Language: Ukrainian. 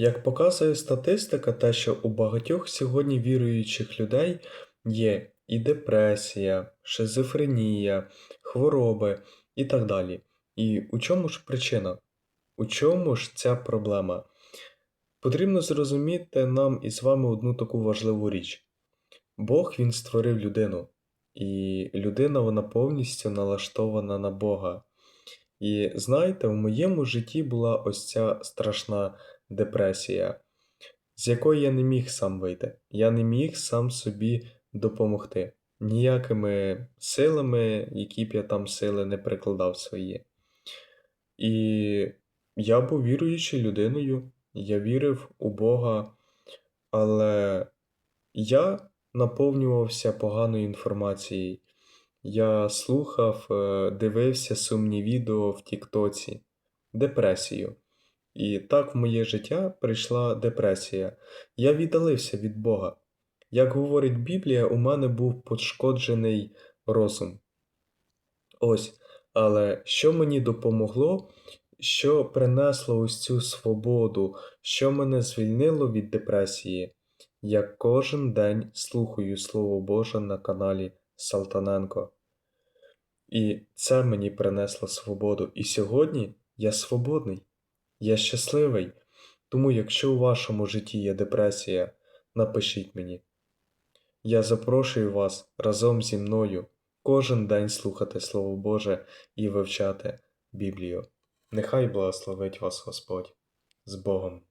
Як показує статистика, те, що у багатьох сьогодні віруючих людей є і депресія, шизофренія, хвороби і так далі. І у чому ж причина? У чому ж ця проблема? Потрібно зрозуміти нам із вами одну таку важливу річ. Бог Він створив людину, і людина вона повністю налаштована на Бога. І знаєте, в моєму житті була ось ця страшна депресія, з якої я не міг сам вийти. Я не міг сам собі допомогти ніякими силами, які б я там сили не прикладав свої. І я був віруючою людиною, я вірив у Бога, але я наповнювався поганою інформацією. Я слухав, е, дивився сумні відео в Тіктоці, депресію. І так в моє життя прийшла депресія. Я віддалився від Бога. Як говорить Біблія, у мене був пошкоджений розум. Ось, але що мені допомогло, що принесло ось цю свободу, що мене звільнило від депресії? Я кожен день слухаю Слово Боже на каналі Салтаненко. І це мені принесло свободу. І сьогодні я свободний, я щасливий. Тому, якщо у вашому житті є депресія, напишіть мені. Я запрошую вас разом зі мною кожен день слухати Слово Боже і вивчати Біблію. Нехай благословить вас Господь з Богом.